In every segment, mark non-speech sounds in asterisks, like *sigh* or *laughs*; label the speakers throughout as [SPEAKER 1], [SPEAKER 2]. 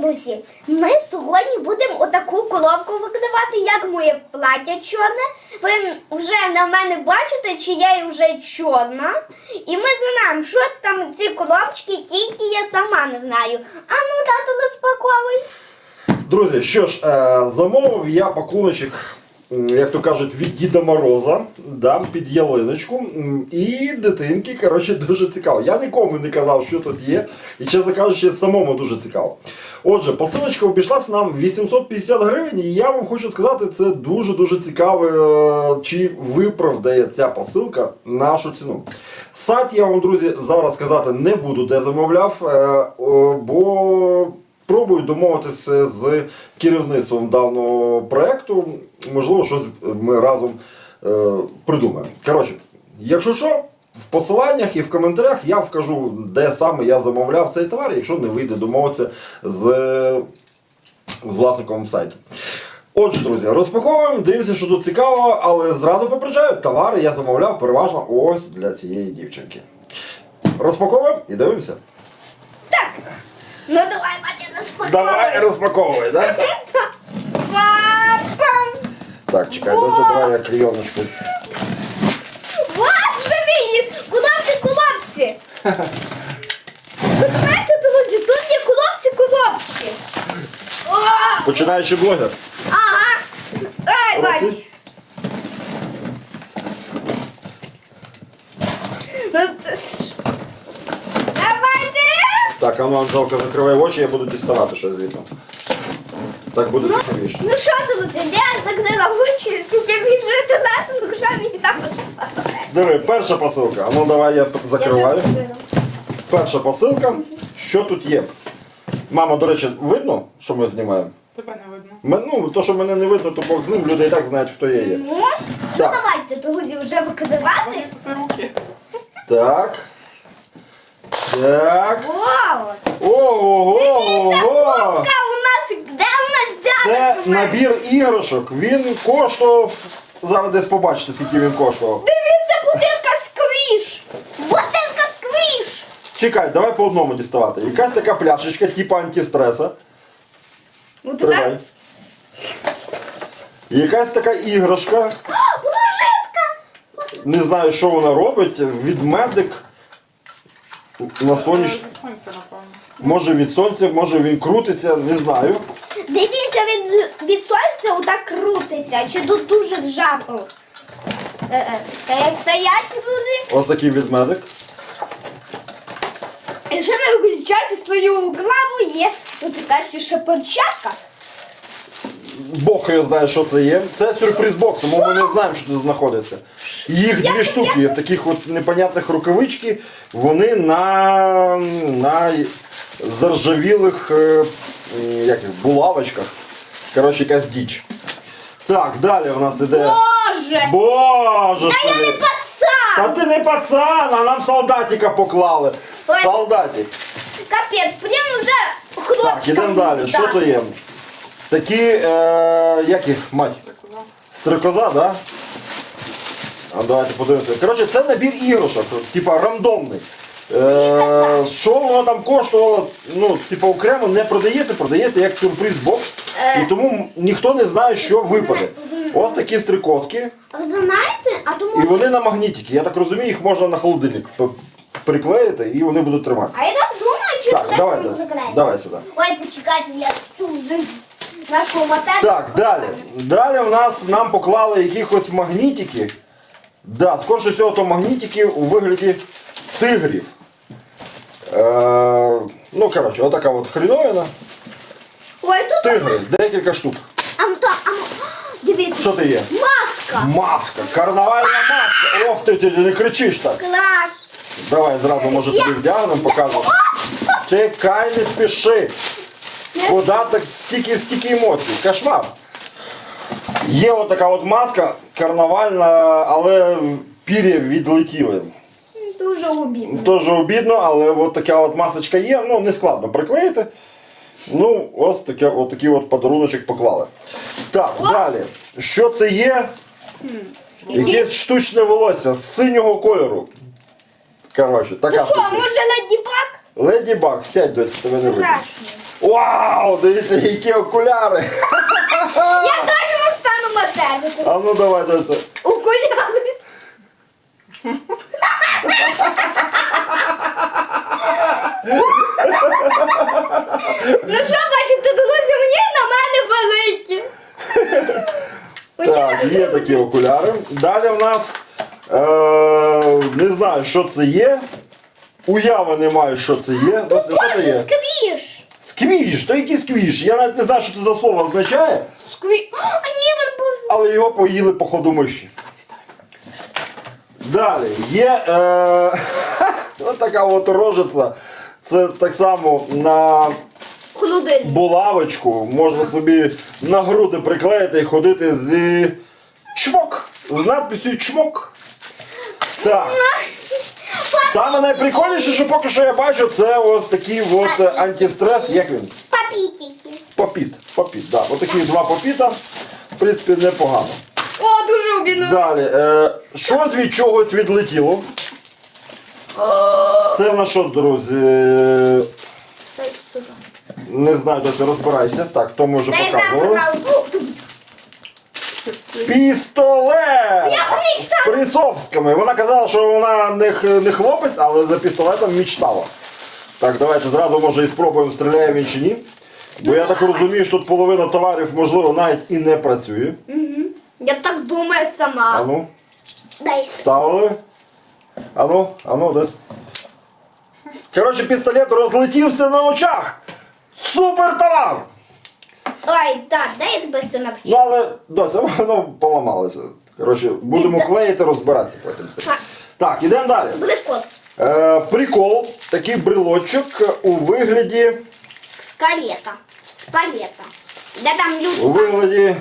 [SPEAKER 1] друзі, ми сьогодні будемо отаку коробку викривати, як моє плаття чорне. Ви вже на мене бачите, чи я вже чорна. І ми знаємо, що там ці коробочки, тільки я сама не знаю. А ну тато розпаковуй.
[SPEAKER 2] Друзі, що ж, е, замовив я пакуночок, як то кажуть, від Діда Мороза, дам під ялиночку. І дитинки, коротше, дуже цікаво. Я нікому не казав, що тут є. І чесно кажучи, самому дуже цікаво. Отже, посилочка обійшлася нам 850 гривень, і я вам хочу сказати, це дуже-дуже цікаво, е, чи виправдає ця посилка нашу ціну. Сайт я вам, друзі, зараз сказати не буду, де замовляв, е, бо Пробую домовитися з керівництвом даного проєкту. Можливо, щось ми разом е, придумаємо. Коротше, якщо що, в посиланнях і в коментарях я вкажу, де саме я замовляв цей товар, якщо не вийде домовитися з, з власником сайту. Отже, друзі, розпаковуємо, дивимося, що тут цікаво, але зразу попереджаю, товари я замовляв переважно ось для цієї дівчинки. Розпаковуємо і дивимося. Так.
[SPEAKER 1] Ну давай, батя, розпаковуй.
[SPEAKER 2] Давай розпаковуй, *laughs* так?
[SPEAKER 1] Папам!
[SPEAKER 2] Так, чекай, доця, давай я клейоночку.
[SPEAKER 1] Вот же ви! Куди ти коробці? Ви знаєте, друзі, тут є коробці коробці. О!
[SPEAKER 2] Починаючи блогер.
[SPEAKER 1] Ага. Ай,
[SPEAKER 2] Коробці?
[SPEAKER 1] бать. Ну, ти ж- Давайте.
[SPEAKER 2] Так, а ну Анжелка, закривай очі, я буду діставати щось звідти. Так буде цікавіше.
[SPEAKER 1] Ну що тут? Я закрила очі, тільки біжу ну що мені там
[SPEAKER 2] Диви, перша посилка. А ну давай я закриваю. Перша посилка. Що тут є? Мама, до речі, видно, що ми знімаємо?
[SPEAKER 3] Тебе не видно.
[SPEAKER 2] Ми- Ну, то, що мене не видно, то Бог з ним, люди і так знають, хто я є.
[SPEAKER 1] Ну, ну
[SPEAKER 2] Так.
[SPEAKER 1] давайте, друзі, вже викидувати.
[SPEAKER 3] Руки.
[SPEAKER 2] Так. Так.
[SPEAKER 1] Вау!
[SPEAKER 2] Ого-го-го!
[SPEAKER 1] Куртка у нас, де у нас взяти?
[SPEAKER 2] Це набір іграшок. Він коштував. Зараз десь побачите, скільки він коштував.
[SPEAKER 1] Дивіться, бутилка сквіш! Бутилка сквіш!
[SPEAKER 2] Чекай, давай по одному діставати. Якась така пляшечка, типу антистреса. Тримай. Якась така іграшка.
[SPEAKER 1] Блужитка!
[SPEAKER 2] Не знаю, що вона робить. Відмедик на соняш.
[SPEAKER 3] Від напевно.
[SPEAKER 2] Може від сонця, може він крутиться, не знаю.
[SPEAKER 1] Дивіться, від, від сонця отак крутиться, чи тут дуже зжато. Е, е, стоять, люди.
[SPEAKER 2] Ось такий відмедик.
[SPEAKER 1] Якщо не виключати свою главу, є така ще перчатка.
[SPEAKER 2] Бог його знає, що це є. Це сюрприз бокс, тому ми не знаємо, що тут знаходиться. Їх дві штуки, таких от непонятних рукавички, вони на, на заржавілих е, як їх, булавочках. Коротше, якась діч. Так, далі у нас іде.
[SPEAKER 1] Боже!
[SPEAKER 2] Боже!
[SPEAKER 1] Та я не пацан!
[SPEAKER 2] Та ти не пацан, а нам солдатика поклали.
[SPEAKER 1] Ой.
[SPEAKER 2] Солдатик.
[SPEAKER 1] Капець, прям уже хлопчика.
[SPEAKER 2] Так, ідемо далі. Що то є? Такі, е, як їх, мать?
[SPEAKER 3] Так.
[SPEAKER 2] Стрикоза, да? А давайте подивимося. Коротше, це набір іграшок, типа рандомний. Е, що воно там коштувало, ну, типа окремо не продається, продається як сюрприз бокс. І тому ніхто не знає, що випаде. Ось такі
[SPEAKER 1] ви знаєте, а
[SPEAKER 2] І вони на магнітики. Я так розумію, їх можна на холодильник п- приклеїти і вони будуть триматися.
[SPEAKER 1] А я так думаю, чи
[SPEAKER 2] Так, давай, давай, давай сюди.
[SPEAKER 1] Ой, почекайте, я цю жизнь нашого мотелю.
[SPEAKER 2] Так, далі. Далі в нас нам поклали якихось магнітики. Да, скорше всього, то магнітики у вигляді тигрів. Е, ну, коротше, отака от хріновина.
[SPEAKER 1] Ой, тут...
[SPEAKER 2] Тигри, декілька штук.
[SPEAKER 1] А ну, а ну, дивіться.
[SPEAKER 2] Що ти є?
[SPEAKER 1] Маска.
[SPEAKER 2] Маска, карнавальна маска. Ох ти, ти, ти не кричиш так.
[SPEAKER 1] Клас.
[SPEAKER 2] Давай зразу може тобі вдягнемо, покажемо. Чекай, не спіши. Куди так стільки, стільки емоцій? Кошмар. Є отака от маска карнавальна, але пір'я відлетіли.
[SPEAKER 1] Дуже обідно.
[SPEAKER 2] Дуже обідно, але от така от масочка є, ну не складно приклеїти. Ну, ось таке, от такий от подаруночок поклали. Так, далі. Що це є? Якесь штучне волосся з синього кольору. Коротше, така
[SPEAKER 1] Ну що,
[SPEAKER 2] штука.
[SPEAKER 1] може Леді Баг?
[SPEAKER 2] Леді Баг, сядь дось, тебе не видно.
[SPEAKER 1] Страшно.
[SPEAKER 2] Вау, дивіться, які окуляри.
[SPEAKER 1] Я точно стану моделькою.
[SPEAKER 2] А ну давай дось.
[SPEAKER 1] Окуляри. Ну що, бачите, друзі, мені на мене великі.
[SPEAKER 2] Так, є такі окуляри. Далі в нас е, не знаю, що це є. Уяви не маю, що це є. Доця, що це є?
[SPEAKER 1] сквіш.
[SPEAKER 2] Сквіш, то який сквіш? Я навіть не знаю, що це за слово означає,
[SPEAKER 1] Сквіш. А ні, він
[SPEAKER 2] але його поїли по ходу миші. Далі є е, *laughs* от така от рожиця. Це так само на булавочку можна собі на груди приклеїти і ходити з чмок. З надписю чмок. Так. Саме найприкольніше, що поки що я бачу, це ось такий ось антистрес. Як він?
[SPEAKER 1] Папітики.
[SPEAKER 2] Попіт. Попіт, да. Ось такі два попіта. В принципі, непогано.
[SPEAKER 1] О, дуже обідно.
[SPEAKER 2] Далі. Е, щось від чогось відлетіло. Це в нас що, друзі? Е, Не знаю, досі розбирайся. Так, то
[SPEAKER 1] Дай
[SPEAKER 2] показували.
[SPEAKER 1] записав.
[SPEAKER 2] Пістолет!
[SPEAKER 1] Я
[SPEAKER 2] З присосками. Вона казала, що вона не, х- не хлопець, але за пістолетом мечтала. Так, давайте зразу може і спробуємо, стріляє він чи ні. Бо я так розумію, що тут половина товарів, можливо, навіть і не працює.
[SPEAKER 1] Я так думаю сама.
[SPEAKER 2] Ану,
[SPEAKER 1] Дай.
[SPEAKER 2] ставили. Ану, ану, десь. Коротше, пістолет розлетівся на очах. Супер товар!
[SPEAKER 1] Ой, так, дай я тебе все навчу.
[SPEAKER 2] Ну, але доця, воно *laughs* поламалося. Коротше, будемо клеїти, розбиратися потім. з.
[SPEAKER 1] Так.
[SPEAKER 2] Так, ідемо далі.
[SPEAKER 1] Бликот.
[SPEAKER 2] Е, прикол, такий брелочок у вигляді,
[SPEAKER 1] Скалета. Спалета. Де там
[SPEAKER 2] у
[SPEAKER 1] люди?
[SPEAKER 2] вигляді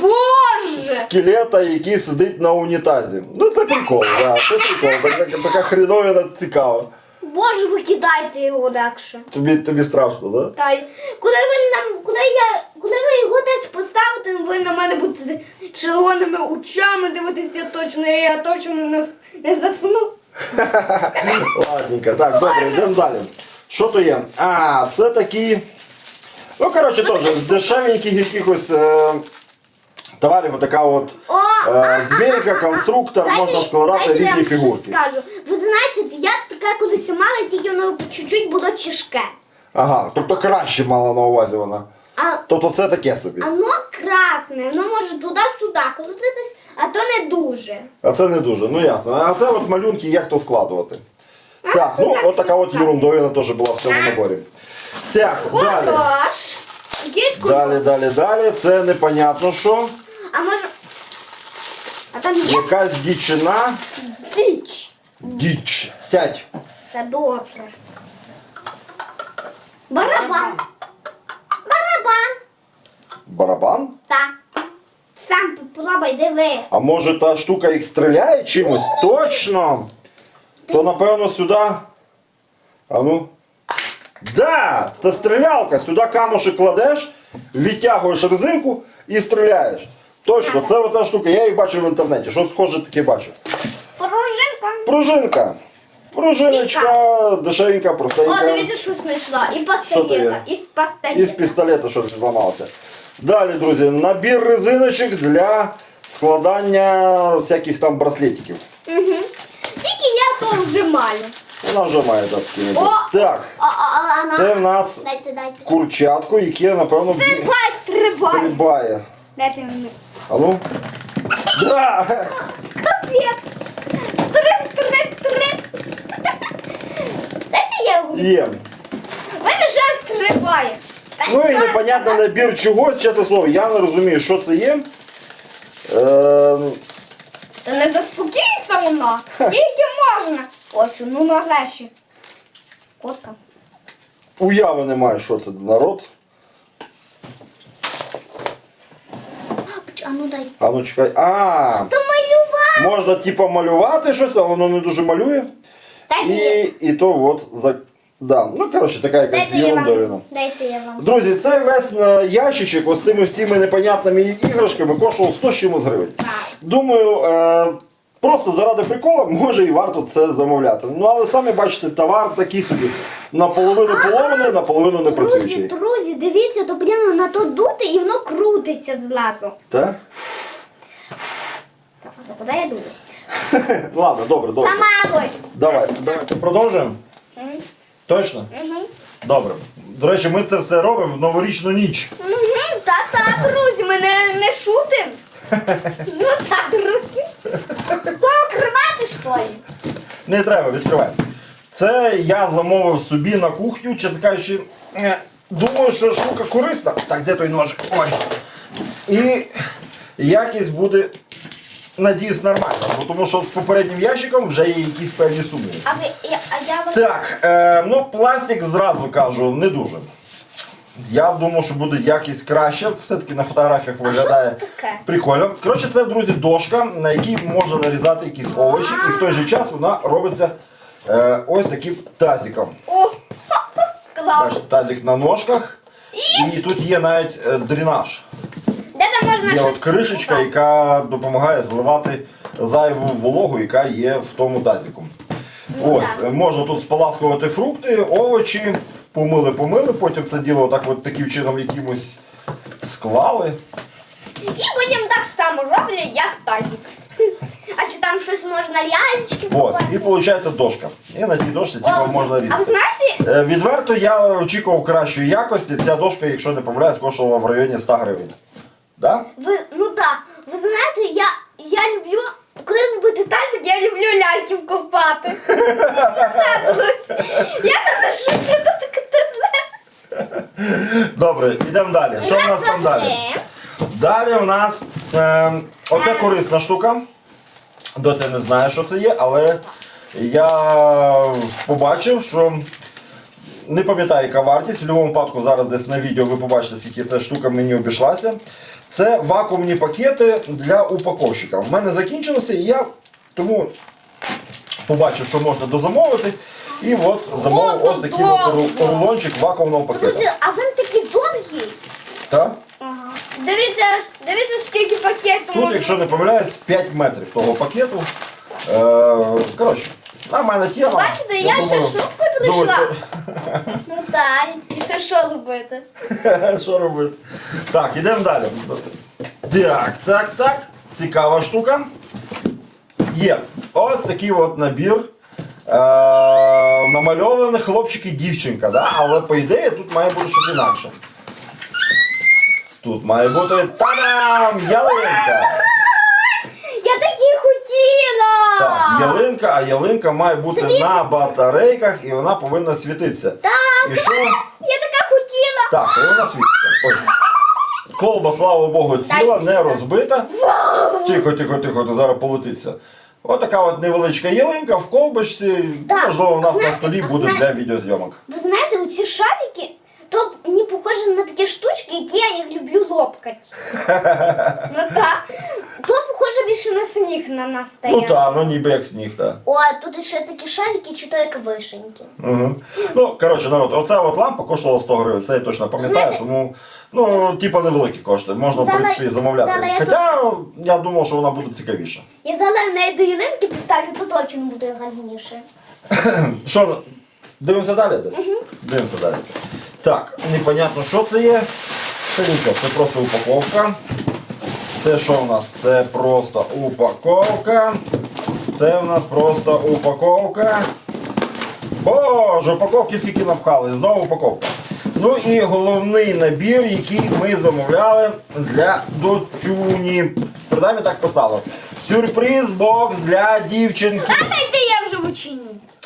[SPEAKER 1] Боже!
[SPEAKER 2] скелета, який сидить на унітазі. Ну це прикол, да, це прикол. Така, така хріновина цікава.
[SPEAKER 1] Боже, викидайте його дакше.
[SPEAKER 2] Тобі, тобі страшно, да?
[SPEAKER 1] Та й куди ви нам, куди я, куди ви його десь поставите, ви на мене будете червоними очами дивитися точно, і я точно не, с- не засну. *laughs*
[SPEAKER 2] Ладненько, так, добре, йдемо далі. Що то є? А, це такі. Ну, коротше, теж з дешевеньких якихось е, товарів, отака от
[SPEAKER 1] О,
[SPEAKER 2] е, змійка, конструктор, можна складати
[SPEAKER 1] дайте я
[SPEAKER 2] різні
[SPEAKER 1] вам щось
[SPEAKER 2] фігурки.
[SPEAKER 1] скажу. Ви знаєте, я така колись мала, тільки воно чуть-чуть було чешке.
[SPEAKER 2] Ага, тобто краще мала на увазі вона.
[SPEAKER 1] А
[SPEAKER 2] Тобто це таке собі.
[SPEAKER 1] воно красне, воно може туди-сюди крутитись, а то не дуже.
[SPEAKER 2] А це не дуже, ну ясно. А це от малюнки, як то складувати. Так, ну
[SPEAKER 1] так,
[SPEAKER 2] от така от
[SPEAKER 1] так.
[SPEAKER 2] ерундовина теж була в цьому наборі. Так, далі.
[SPEAKER 1] Отож. Є
[SPEAKER 2] Далі, далі, далі. Це непонятно що.
[SPEAKER 1] А може. А там є
[SPEAKER 2] Якась дічина.
[SPEAKER 1] діч.
[SPEAKER 2] Діч. Сядь.
[SPEAKER 1] Це добре. Барабан. Барабан.
[SPEAKER 2] Барабан?
[SPEAKER 1] Так. Сам попробуй, диви.
[SPEAKER 2] А може та штука їх стріляє чимось? Точно! То напевно сюди. А ну. Да! Це стрілялка. Сюди камушек кладеш, відтягуєш резинку і стріляєш. Точно, це ота штука. Я її бачив в інтернеті. Що схоже таке бачив.
[SPEAKER 1] Пружинка.
[SPEAKER 2] Пружинка. Пружиночка, дешевенька,
[SPEAKER 1] О,
[SPEAKER 2] простенька.
[SPEAKER 1] дивіться, що знайшла. І пастолета.
[SPEAKER 2] є?
[SPEAKER 1] І з
[SPEAKER 2] Із
[SPEAKER 1] пастолета.
[SPEAKER 2] пістолета щось зламалося. Далі, друзі, набір резиночок для складання всяких там браслетиків.
[SPEAKER 1] Угу. Тільки я то вже маю.
[SPEAKER 2] Вона вже має набір.
[SPEAKER 1] О!
[SPEAKER 2] Так,
[SPEAKER 1] А, а, а, а,
[SPEAKER 2] це в нас
[SPEAKER 1] Дайте, дайте.
[SPEAKER 2] курчатко, яке, напевно, бі-
[SPEAKER 1] Стрибай, стрибай.
[SPEAKER 2] стрибає.
[SPEAKER 1] Дайте мені.
[SPEAKER 2] А ну? Да!
[SPEAKER 1] Капець. Стриб, стриб, стриб. Дайте я його. В мене вже стрибає.
[SPEAKER 2] Ну і непонятний набір чого, чесне слово, я не розумію, що це є. Е,
[SPEAKER 1] Та не заспокійся вона. Скільки можна? Ось, ну нарешті. Котка.
[SPEAKER 2] уяви немає, що це народ.
[SPEAKER 1] А ну дай.
[SPEAKER 2] А ну чекай. А,
[SPEAKER 1] То малював.
[SPEAKER 2] можна типа малювати щось, але воно не дуже малює.
[SPEAKER 1] Та ні.
[SPEAKER 2] І, і то от за. Да. Ну, коротше, така якась
[SPEAKER 1] Дайте я
[SPEAKER 2] ерундовина.
[SPEAKER 1] вам. Дайте я вам.
[SPEAKER 2] Друзі, цей весь е, ящичок ось з тими всіми непонятними іграшками коштував 100 з чимось гривень.
[SPEAKER 1] Так.
[SPEAKER 2] Думаю, е, просто заради прикола може і варто це замовляти. Ну але самі бачите, товар такий собі. Наполовину поломаний, наполовину не
[SPEAKER 1] Друзі,
[SPEAKER 2] працюючий.
[SPEAKER 1] друзі, дивіться, то прямо на то дути і воно крутиться злазу.
[SPEAKER 2] Так?
[SPEAKER 1] Так, а куди я дую? *laughs*
[SPEAKER 2] Ладно, добре, добре.
[SPEAKER 1] Сама.
[SPEAKER 2] Давай, давайте продовжуємо. Точно?
[SPEAKER 1] Мгм.
[SPEAKER 2] Добре. До речі, ми це все робимо в новорічну ніч.
[SPEAKER 1] Мгм, Та-та, друзі, ми не, не шутимо. *laughs* Ну так, друзі. Покривати, що ли?
[SPEAKER 2] Не треба, відкривай. Це я замовив собі на кухню, чесно кажучи, е, думаю, що штука корисна. Так, де той ножик? Ой. І якість буде, надіюсь, нормальна, бо тому що з попереднім ящиком вже є якісь певні сумніви.
[SPEAKER 1] А ви, а я вас...
[SPEAKER 2] Так, е, ну пластик зразу кажу, не дуже. Я думав, що буде якість краще, все-таки на фотографіях виглядає прикольно. Коротше, це, друзі, дошка, на якій можна нарізати якісь овочі, і в той же час вона робиться е, ось таким тазиком.
[SPEAKER 1] О, клас.
[SPEAKER 2] Бачите, тазик на ножках. І тут є навіть е, дренаж.
[SPEAKER 1] Де там можна
[SPEAKER 2] Є
[SPEAKER 1] щось...
[SPEAKER 2] от кришечка, яка допомагає зливати зайву вологу, яка є в тому тазику. Ось, можна тут споласкувати фрукти, овочі, помили, помили, потім це діло отак от таким чином якимось склали.
[SPEAKER 1] І потім так само роблять, як тазик. А чи там щось можна лялечки
[SPEAKER 2] Ось,
[SPEAKER 1] покласти?
[SPEAKER 2] і виходить дошка. І на тій дошці
[SPEAKER 1] О,
[SPEAKER 2] типу, можна
[SPEAKER 1] А ви знаєте,
[SPEAKER 2] Е, Відверто я очікував кращої якості. Ця дошка, якщо не помиляюсь, коштувала в районі 100 гривень. Да?
[SPEAKER 1] ви, ну так, ви знаєте, я, я люблю, коли робити тазик, я люблю ляльків копати. Так. Я так не шучу, то таке ти
[SPEAKER 2] Добре, йдемо далі. Що в нас там далі? Далі в нас е, оце корисна штука. Доця не знає, що це є, але я побачив, що не пам'ятаю, яка вартість. В будь-якому випадку зараз десь на відео ви побачите, скільки ця штука мені обійшлася. Це вакуумні пакети для упаковщика. У мене закінчилося, і я тому побачив, що можна дозамовити. І от замовив ось такий от рулончик вакуумного пакета.
[SPEAKER 1] Друзі, а він такий довгий.
[SPEAKER 2] Так?
[SPEAKER 1] Ага. Дивіться, дивіться, скільки пакетів
[SPEAKER 2] Тут, якщо не помиляюсь, 5 метрів того пакету. Е, коротше, нормальна тема.
[SPEAKER 1] Бачите, я ще
[SPEAKER 2] думаю,
[SPEAKER 1] прийшла. Ну так, і ще що робити? *laughs*
[SPEAKER 2] Що робити? Так, ідемо далі. Так, так, так. Цікава штука. Є ось такий от набір. Е, намальований хлопчик і дівчинка, да? але по ідеї тут має бути щось інакше. Тут має бути та-дам! Ялинка! Так, ялинка, а ялинка має бути
[SPEAKER 1] Світ.
[SPEAKER 2] на батарейках і вона повинна світитися.
[SPEAKER 1] Так,
[SPEAKER 2] І що?
[SPEAKER 1] я така хотіла!
[SPEAKER 2] Так, і вона світиться. Ось. Колба, слава Богу, ціла, не розбита. Тихо, тихо, тихо, то зараз полетиться. Отака от невеличка ялинка в колбочці.
[SPEAKER 1] Так,
[SPEAKER 2] Можливо, у нас на
[SPEAKER 1] знаєте,
[SPEAKER 2] столі
[SPEAKER 1] а
[SPEAKER 2] буде
[SPEAKER 1] знаєте-
[SPEAKER 2] для відеозйомок.
[SPEAKER 1] Ви знаєте, оці шарики, то не похожі на такі штучки, які я їх люблю лопкати. *laughs* ну так. То похоже більше на сніг на нас
[SPEAKER 2] Ну так, ну ніби як сніг, так.
[SPEAKER 1] О, а тут ще такі шарики, чи то як вишеньки.
[SPEAKER 2] Угу. Ну, коротше, народ, оця от лампа коштувала 100 гривень, це я точно пам'ятаю,
[SPEAKER 1] Знаєте-
[SPEAKER 2] тому, ну, типа невеликі кошти, можна, в принципі, замовляти.
[SPEAKER 1] Зала, я
[SPEAKER 2] Хоча я думав, що вона буде цікавіша.
[SPEAKER 1] Я зараз неї до ялинки поставлю, то точно буде гарніше.
[SPEAKER 2] Що, дивимося далі десь? Дивимося далі. Так, непонятно, що це є. Це нічого, це просто упаковка. Це що в нас? Це просто упаковка. Це в нас просто упаковка. Боже, упаковки скільки напхали, знову упаковка. Ну і головний набір, який ми замовляли для дочуні. Принаймні так писало. Сюрприз бокс для дівчинки.
[SPEAKER 1] А найди я вже в учині.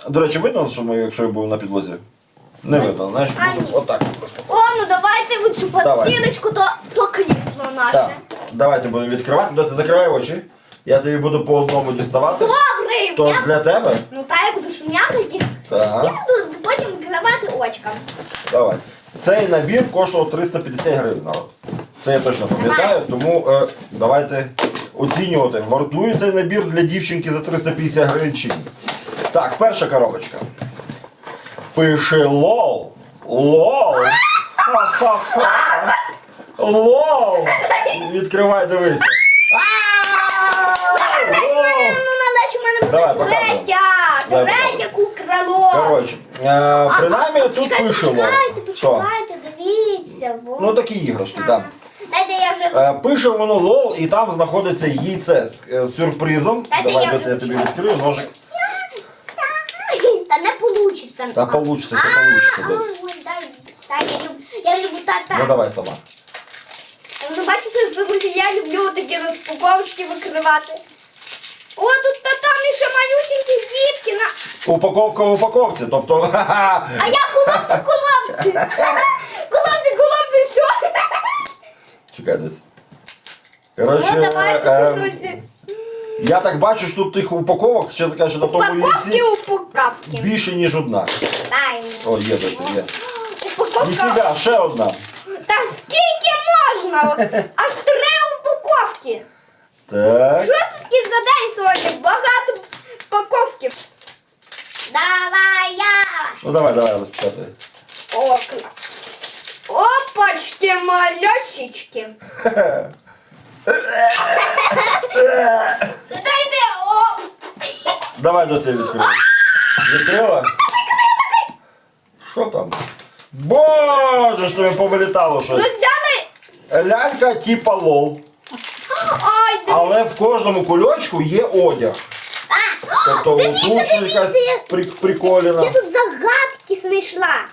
[SPEAKER 2] До речі, видно, що ми, якщо я був на підлозі? Не видно, знаєш,
[SPEAKER 1] А, ні.
[SPEAKER 2] отак.
[SPEAKER 1] О, ну давайте в цю пластиночку, то, то крісло наше.
[SPEAKER 2] Так, давайте будемо відкривати. Доця, закривай очі. Я тобі буду по одному діставати.
[SPEAKER 1] Добре,
[SPEAKER 2] Тож
[SPEAKER 1] я,
[SPEAKER 2] для тебе.
[SPEAKER 1] ну та я буду шум'яти їх. Я
[SPEAKER 2] Так,
[SPEAKER 1] буду потім відкривати очка.
[SPEAKER 2] давай. Цей набір коштував 350 гривень, народ. Це я точно пам'ятаю, тому е, давайте оцінювати, вартує цей набір для дівчинки за 350 гривень чи ні. Так, перша коробочка. Пише лол. Лол. Ха-ха-ха. Лол. Відкривай, дивись. Лол.
[SPEAKER 1] Ну
[SPEAKER 2] давай, показуй.
[SPEAKER 1] третя,
[SPEAKER 2] Давай,
[SPEAKER 1] третя кукрало.
[SPEAKER 2] Коротше, е, принаймні тут пише лол.
[SPEAKER 1] почекайте,
[SPEAKER 2] Що?
[SPEAKER 1] почекайте, дивіться. Бо...
[SPEAKER 2] Ну такі іграшки, так.
[SPEAKER 1] Дайте я вже...
[SPEAKER 2] Е, Пише воно лол, і там знаходиться яйце з е, сюрпризом. Давай
[SPEAKER 1] я
[SPEAKER 2] без я тобі відкрию ножик.
[SPEAKER 1] Та не получиться.
[SPEAKER 2] Та получиться, це получиться,
[SPEAKER 1] А,
[SPEAKER 2] дось.
[SPEAKER 1] ой, дай, дай, я люблю, я люблю та-та.
[SPEAKER 2] Ну давай сама.
[SPEAKER 1] Ви бачите, друзі, я люблю такі розпаковочки викривати. О, тут та-там ще малюсенькі дітки. На...
[SPEAKER 2] Упаковка в упаковці, тобто *laughs* ха-ха.
[SPEAKER 1] А я колобці, колобці. Колобці, *laughs* колобці, все.
[SPEAKER 2] Чекай десь.
[SPEAKER 1] Ну,
[SPEAKER 2] Коротше,
[SPEAKER 1] давайте,
[SPEAKER 2] е,
[SPEAKER 1] друзі.
[SPEAKER 2] я так бачу, що тут тих упаковок, ще така, що на тому
[SPEAKER 1] Упаковки,
[SPEAKER 2] яйці
[SPEAKER 1] упаковки.
[SPEAKER 2] більше, ніж одна.
[SPEAKER 1] Дай.
[SPEAKER 2] О, є десь, є.
[SPEAKER 1] Упаковка.
[SPEAKER 2] Ніфіга, ще одна.
[SPEAKER 1] Та скільки можна? Аж три упаковки.
[SPEAKER 2] Так.
[SPEAKER 1] Що тут за день сьогодні? Багато упаковки. Давай я.
[SPEAKER 2] Ну давай, давай, розпечатай.
[SPEAKER 1] О, кла- Опачки, малюсечки. *laughs* Дайте, оп.
[SPEAKER 2] Давай до тебе відкрию. Відкрила? Що там? Боже, що тобі повилітало
[SPEAKER 1] Ну
[SPEAKER 2] щось.
[SPEAKER 1] взяли.
[SPEAKER 2] Лялька типа лол.
[SPEAKER 1] Ай.
[SPEAKER 2] Але в кожному кульочку є одяг. Тобто
[SPEAKER 1] дивіться,
[SPEAKER 2] що
[SPEAKER 1] дивіться,
[SPEAKER 2] якась при- приколіна.
[SPEAKER 1] Я тут загадки знайшла.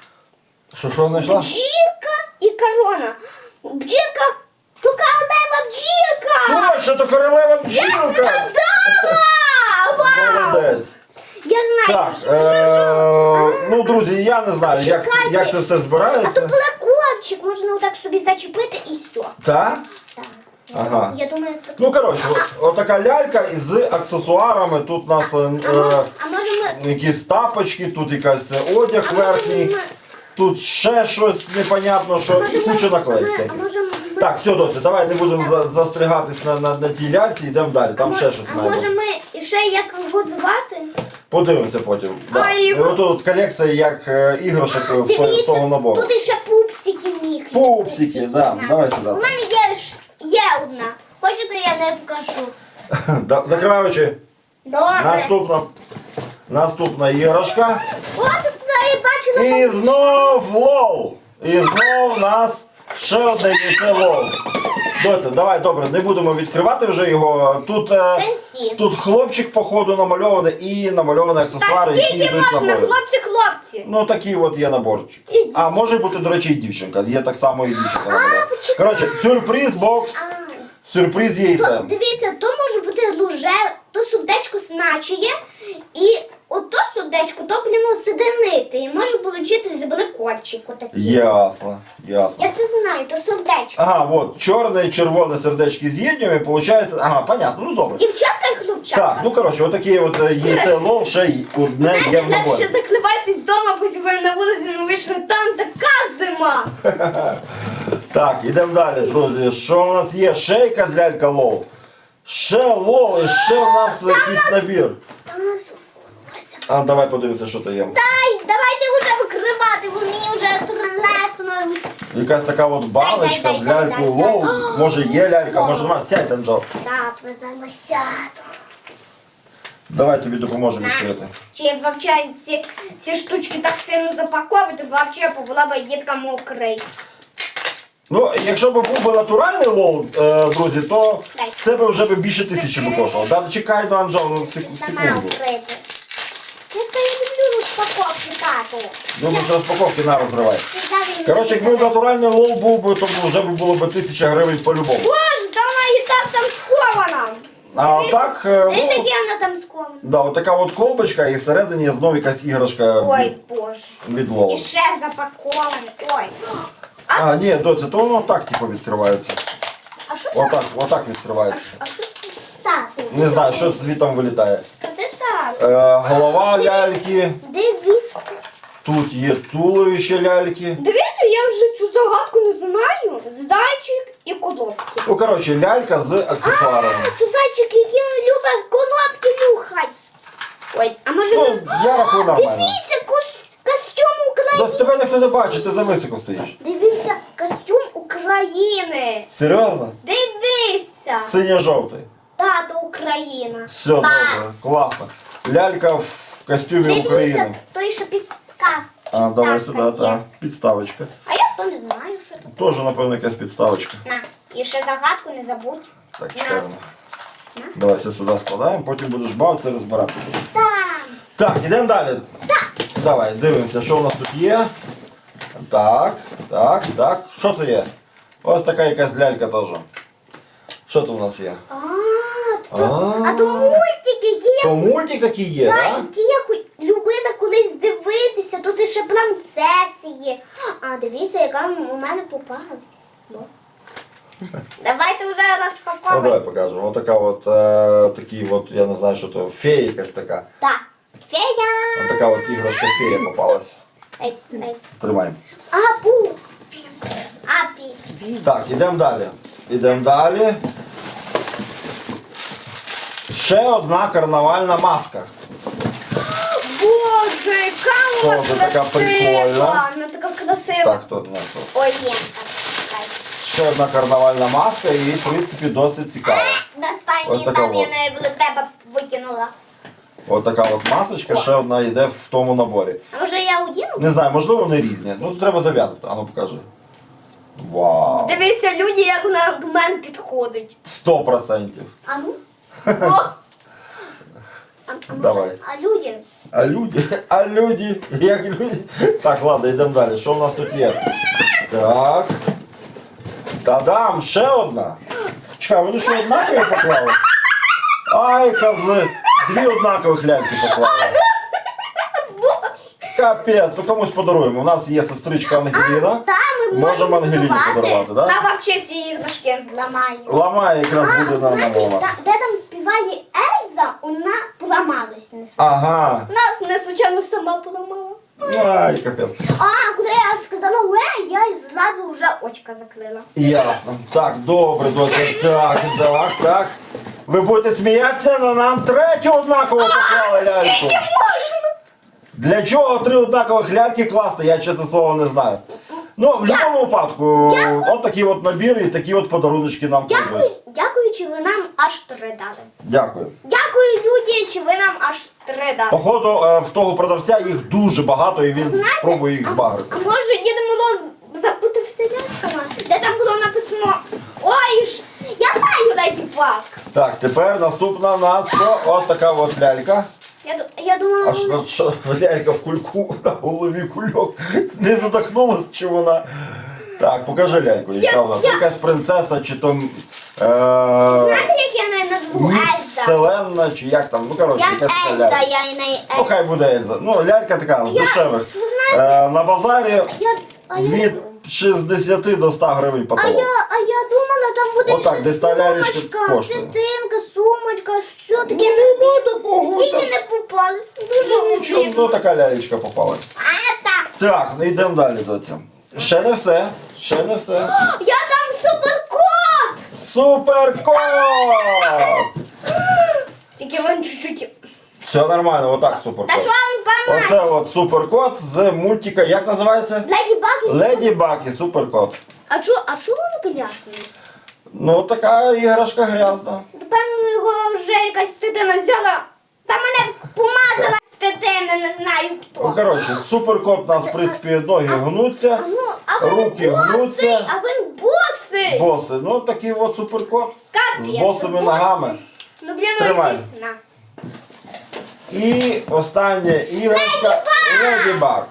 [SPEAKER 2] Що що знайшла?
[SPEAKER 1] Бджілка і корона. Бджілка, то королева бджілка.
[SPEAKER 2] Точно, то королева бджілка!
[SPEAKER 1] Вау!
[SPEAKER 2] Молодець.
[SPEAKER 1] Я знаю.
[SPEAKER 2] Так, е, ну друзі, я не знаю, як,
[SPEAKER 1] Чекайте.
[SPEAKER 2] як це все
[SPEAKER 1] А то
[SPEAKER 2] збирається.
[SPEAKER 1] можна отак собі зачепити і все.
[SPEAKER 2] Так? Ага.
[SPEAKER 1] Я думаю, так.
[SPEAKER 2] Ну коротше, от, отака лялька із аксесуарами. Тут у нас е,
[SPEAKER 1] А а може ми.
[SPEAKER 2] якісь тапочки, тут якась одяг
[SPEAKER 1] А може
[SPEAKER 2] верхній,
[SPEAKER 1] ми-
[SPEAKER 2] тут ще щось непонятно, що і куча наклеїв.
[SPEAKER 1] а
[SPEAKER 2] всяких.
[SPEAKER 1] може ми.
[SPEAKER 2] Так, все, доці, давай не будемо за- застрягатись на, на, на тій ляльці, йдемо далі. Там
[SPEAKER 1] а
[SPEAKER 2] ще щось
[SPEAKER 1] А
[SPEAKER 2] має
[SPEAKER 1] може ми ще як його звати?
[SPEAKER 2] Подивимося потім. Да.
[SPEAKER 1] А,
[SPEAKER 2] І
[SPEAKER 1] його-
[SPEAKER 2] отут колекція як е, іграшок з того- з того набору.
[SPEAKER 1] тут іще пупсики в них. є.
[SPEAKER 2] Пупсики, да, давай сюди.
[SPEAKER 1] У мене є, ж- є одна. Хочете, я не покажу. *laughs*
[SPEAKER 2] Да, Закривай очі.
[SPEAKER 1] Добре.
[SPEAKER 2] Наступна, наступна іграшка.
[SPEAKER 1] О, тут я бачила.
[SPEAKER 2] І знов лол. І знов у нас ще одне яйце лол. Доця, давай, добре, не будемо відкривати вже його. Тут, е,
[SPEAKER 1] Пенсі.
[SPEAKER 2] тут хлопчик, походу, намальований і намальовані
[SPEAKER 1] Та
[SPEAKER 2] аксесуари, які
[SPEAKER 1] скільки
[SPEAKER 2] йдуть
[SPEAKER 1] можна,
[SPEAKER 2] набори.
[SPEAKER 1] хлопці, хлопці?
[SPEAKER 2] Ну такий от є наборчик. А може бути, до речі, і дівчинка. Є так само і дівчинка намальована.
[SPEAKER 1] почекай.
[SPEAKER 2] Коротше, сюрприз бокс, сюрприз яйце.
[SPEAKER 1] Дивіться, то може бути луже, то сердечко значує, і ото сердечко, то блін седенити. І може получитися великольчик отакий.
[SPEAKER 2] Ясно, ясно.
[SPEAKER 1] Я все знаю, то сердечко.
[SPEAKER 2] Ага, от, чорне і червоне сердечки з'єднуємо, і виходить, ага, понятно, ну добре.
[SPEAKER 1] Дівчатка і хлопчатка.
[SPEAKER 2] Так, ну коротше, отакі от е, яйце лол ще й одне є в
[SPEAKER 1] Легше
[SPEAKER 2] наборі.
[SPEAKER 1] закривайтесь вдома, бо ви на вулиці не вийшли, там така зима. *laughs*
[SPEAKER 2] Так, ідемо далі, друзі. Що у нас є? Ще якась лялька лол. Ще лол, і ще у нас якийсь набір.
[SPEAKER 1] Та у нас.
[SPEAKER 2] А давай подивимося, що то є.
[SPEAKER 1] Дай, давайте вже викривати, бо мені вже тролесно.
[SPEAKER 2] Якась така от баночка
[SPEAKER 1] Дай,
[SPEAKER 2] з
[SPEAKER 1] дай.
[SPEAKER 2] лол. *gasps* Може є лялька, може нема. Сядь, Анджел.
[SPEAKER 1] Так, веземося.
[SPEAKER 2] Давай тобі допоможемо відкрити.
[SPEAKER 1] Чи як вовчай ці, ці штучки так сильно запаковувати, вовче була б дітка мокрий.
[SPEAKER 2] Ну, якщо б був би натуральний лол, е, друзі, то це б вже б більше тисячі би коштувало. Да, чекай до Анджел ну, сек-
[SPEAKER 1] Сама
[SPEAKER 2] секунду.
[SPEAKER 1] вкрити. Я я люблю розпаковки, тату.
[SPEAKER 2] Ну, ми ж розпаковки на розривай. Коротше, якби натуральний лол був би, то вже б було б тисяча гривень по-любому.
[SPEAKER 1] Боже, та вона і так там схована.
[SPEAKER 2] А так, е,
[SPEAKER 1] Дивіться,
[SPEAKER 2] ну,
[SPEAKER 1] як вона там схована.
[SPEAKER 2] да, от така от колбочка і всередині знову якась іграшка
[SPEAKER 1] Ой,
[SPEAKER 2] від,
[SPEAKER 1] Боже.
[SPEAKER 2] від лола.
[SPEAKER 1] І ще запаковане. Ой.
[SPEAKER 2] А, ні, доця, то воно так типу відкривається.
[SPEAKER 1] А що
[SPEAKER 2] Отак,
[SPEAKER 1] так?
[SPEAKER 2] отак
[SPEAKER 1] А
[SPEAKER 2] відкривається.
[SPEAKER 1] що- А що це тату?
[SPEAKER 2] Не знаю, що звітом вилітає.
[SPEAKER 1] Це.
[SPEAKER 2] Е, голова ляльки,
[SPEAKER 1] Дивіться.
[SPEAKER 2] тут є туловище ляльки.
[SPEAKER 1] Дивіться, я вже цю загадку не знаю. Зайчик і колобки.
[SPEAKER 2] Ну, коротше, лялька з аксесуарами.
[SPEAKER 1] А, то зайчик, який любить колобки нюхать. Ой, а може
[SPEAKER 2] Ну,
[SPEAKER 1] ми...
[SPEAKER 2] я рахую нормально.
[SPEAKER 1] Дивіться, кос... костюм України.
[SPEAKER 2] Дось тебе ніхто не бачить, ти за високо стоїш.
[SPEAKER 1] Дивіться, костюм України.
[SPEAKER 2] Серйозно?
[SPEAKER 1] Дивися.
[SPEAKER 2] Синьо-жовтий.
[SPEAKER 1] Так. тато Україна.
[SPEAKER 2] Все добре, класно. Лялька в костюмі
[SPEAKER 1] Дивіться,
[SPEAKER 2] України.
[SPEAKER 1] той, що підстка.
[SPEAKER 2] А, давай
[SPEAKER 1] підставка
[SPEAKER 2] сюди,
[SPEAKER 1] є.
[SPEAKER 2] та. Підставочка.
[SPEAKER 1] А я то не знаю, що це.
[SPEAKER 2] Теж, напевно, якась підставочка.
[SPEAKER 1] На, і ще загадку не забудь.
[SPEAKER 2] Так, чекаємо. Давай все сюди складаємо, потім будеш бавитися розбиратися.
[SPEAKER 1] Там.
[SPEAKER 2] Так, ідемо далі. Давай, дивимося, що у нас тут є. Так, так, так. Що це є? Ось така якась лялька теж. Що тут у нас є?
[SPEAKER 1] А, То,
[SPEAKER 2] А.
[SPEAKER 1] то мультики, я,
[SPEAKER 2] То мультик такий є,
[SPEAKER 1] да,
[SPEAKER 2] так?
[SPEAKER 1] які я хо- любила колись дивитися. Тут іще принцеси є. А дивіться, яка у мене попалась. Бо. *laughs* Давайте вже
[SPEAKER 2] Ну давай покажемо. Ось така от, е, такі от, я не знаю, що то, фея якась така.
[SPEAKER 1] Так.
[SPEAKER 2] Ось така от іграшка фея попалась.
[SPEAKER 1] Ей, ей.
[SPEAKER 2] Тримаємо.
[SPEAKER 1] А, пупс.
[SPEAKER 2] Так, ідемо далі. Ідемо далі. Ще одна карнавальна маска.
[SPEAKER 1] Боже, яка вона
[SPEAKER 2] Тоже така
[SPEAKER 1] красива.
[SPEAKER 2] прикольна.
[SPEAKER 1] Вона така красива.
[SPEAKER 2] Так, то не то.
[SPEAKER 1] Ой, є.
[SPEAKER 2] Ще одна карнавальна маска і, в принципі, досить цікава.
[SPEAKER 1] Достань
[SPEAKER 2] Ось
[SPEAKER 1] її,
[SPEAKER 2] така
[SPEAKER 1] там
[SPEAKER 2] от.
[SPEAKER 1] я не біля тебе викинула.
[SPEAKER 2] Ось така от масочка, ще одна йде в тому наборі.
[SPEAKER 1] А може я одіну?
[SPEAKER 2] Не знаю, можливо, вони різні. Ну, треба зав'язати. Ану, покажи. Вау!
[SPEAKER 1] Дивіться, люди, як вона до мене підходить.
[SPEAKER 2] Сто процентів.
[SPEAKER 1] А ну? *laughs* О! А, а, може,
[SPEAKER 2] Давай.
[SPEAKER 1] а люди?
[SPEAKER 2] А люди, *laughs* а люди, як люди. Так, ладно, йдемо далі. Що в нас тут є? Так. Та-дам, ще одна. Чекай, вони що однакові поклали? Ай, кози. Дві однакових ляльки поклали. Капець, ну комусь подаруємо. У нас є сестричка Ангеліна.
[SPEAKER 1] Та ми
[SPEAKER 2] Можемо
[SPEAKER 1] можемо
[SPEAKER 2] Ангеліні
[SPEAKER 1] будувати.
[SPEAKER 2] подарувати, да?
[SPEAKER 1] Вона вообще всі іграшки ламає.
[SPEAKER 2] Ламає якраз
[SPEAKER 1] А,
[SPEAKER 2] буде нам
[SPEAKER 1] знаєте,
[SPEAKER 2] мова.
[SPEAKER 1] та- де там співає Ельза, вона поламалась. Не
[SPEAKER 2] Ага.
[SPEAKER 1] Нас не случайно сама поламала.
[SPEAKER 2] Ай, капець.
[SPEAKER 1] А, коли я сказала уе, я й зразу вже очка закрила.
[SPEAKER 2] Ясно. Так, добре, доця. Так, так, так. Ви будете сміятися, але нам третю однаково поклали ляльку.
[SPEAKER 1] Скільки можна?
[SPEAKER 2] Для чого три однакових ляльки класти, я чесне слово не знаю. Ну, в будь-якому випадку, от такий от набір і такі от подаруночки нам
[SPEAKER 1] Дякую,
[SPEAKER 2] прийдуть.
[SPEAKER 1] дякую, чи ви нам аж три дали.
[SPEAKER 2] Дякую.
[SPEAKER 1] Дякую, люди, чи ви нам аж три дали.
[SPEAKER 2] Походу, е, в того продавця їх дуже багато і він
[SPEAKER 1] Знаєте,
[SPEAKER 2] пробує їх
[SPEAKER 1] а- може Дід Мороз запутався яйцями? Де там було написано Ой ж, я знаю Леді Баг.
[SPEAKER 2] Так, тепер наступна у нас що? Ось така от лялька.
[SPEAKER 1] Я, я думала, вона-
[SPEAKER 2] от що лялька в кульку *laughs* на голові кульок. Не задохнулась чи вона. Так, покажи ляльку, яка
[SPEAKER 1] Я-
[SPEAKER 2] вона.
[SPEAKER 1] я-
[SPEAKER 2] якась принцеса чи то е,
[SPEAKER 1] знаєте, як я неї назву?
[SPEAKER 2] міс
[SPEAKER 1] Ельза.
[SPEAKER 2] Селенна, чи як там, ну коротше,
[SPEAKER 1] Я
[SPEAKER 2] якась така
[SPEAKER 1] Ельза,
[SPEAKER 2] лялька.
[SPEAKER 1] я і неї
[SPEAKER 2] Ну
[SPEAKER 1] Ельза.
[SPEAKER 2] хай буде Ельза. Ну, лялька така з
[SPEAKER 1] Я-
[SPEAKER 2] дешевих. Е, на базарі
[SPEAKER 1] Я, а, я,
[SPEAKER 2] від 60 до 100 гривень
[SPEAKER 1] а,
[SPEAKER 2] потолок.
[SPEAKER 1] я, а я думала, там буде
[SPEAKER 2] Отак,
[SPEAKER 1] ще
[SPEAKER 2] десь та лялечка
[SPEAKER 1] сумочка,
[SPEAKER 2] коштує.
[SPEAKER 1] дитинка, сумочка, все таке.
[SPEAKER 2] Нема такого.
[SPEAKER 1] Тільки
[SPEAKER 2] так.
[SPEAKER 1] не попалось. Дуже
[SPEAKER 2] Ну, Нічого, ну така лялечка попалась.
[SPEAKER 1] А, так.
[SPEAKER 2] Так, ну йдемо далі, доця. Ще не все. Ще не все.
[SPEAKER 1] Я там суперкот!
[SPEAKER 2] Суперкот! *gasps*
[SPEAKER 1] Тільки він чуть-чуть.
[SPEAKER 2] Все нормально, отак
[SPEAKER 1] Та
[SPEAKER 2] суперкот.
[SPEAKER 1] що він пам'ятає?
[SPEAKER 2] Оце от суперкот з мультика, як називається?
[SPEAKER 1] Леді Баг.
[SPEAKER 2] Леді Баг і суперкот.
[SPEAKER 1] А що, а що він грязний?
[SPEAKER 2] Ну, така іграшка грязна.
[SPEAKER 1] Напевно, його вже якась дитина взяла. Та мене помазала з не знаю
[SPEAKER 2] Ну, коротше, суперкот у нас, в принципі, ноги гнуться,
[SPEAKER 1] А, ну, а він
[SPEAKER 2] руки
[SPEAKER 1] босий,
[SPEAKER 2] гнуться,
[SPEAKER 1] а він босий.
[SPEAKER 2] боси. Ну, такий от суперкот з босими
[SPEAKER 1] босий.
[SPEAKER 2] ногами.
[SPEAKER 1] Ну, блін, ну
[SPEAKER 2] Тримай.
[SPEAKER 1] якийсь на.
[SPEAKER 2] І остання іграшка Леді Баг.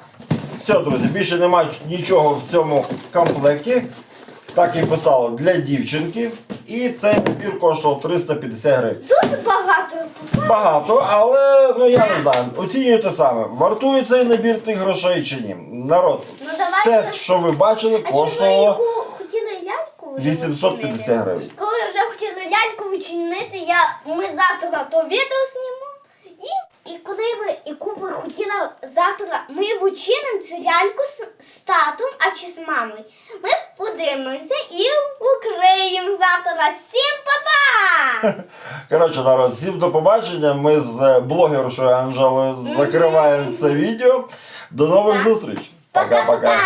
[SPEAKER 2] Все, друзі, більше немає нічого в цьому комплекті. Так і писало для дівчинки. І цей набір коштував 350 гривень.
[SPEAKER 1] Дуже багато.
[SPEAKER 2] Багато, але ну я не знаю. Оцінюєте саме, вартує цей набір тих грошей чи ні. Народ,
[SPEAKER 1] Ну,
[SPEAKER 2] все, що ви бачили, коштувало.
[SPEAKER 1] хотіли ляльку? вже
[SPEAKER 2] 850 гривень.
[SPEAKER 1] Коли вже хотіли ляльку відчинити, я, ми завтра то відео знімемо. І, коли ви, яку ви хотіла завтра, ми відчинимо цю ляльку з, з татом, а чи з мамою. Ми подивимося і укриємо завтра. Всім па-па! *laughs*
[SPEAKER 2] Коротше, народ, всім до побачення. Ми з е, блогершою Анжелою закриваємо це відео. До нових зустріч.
[SPEAKER 1] Пока-пока!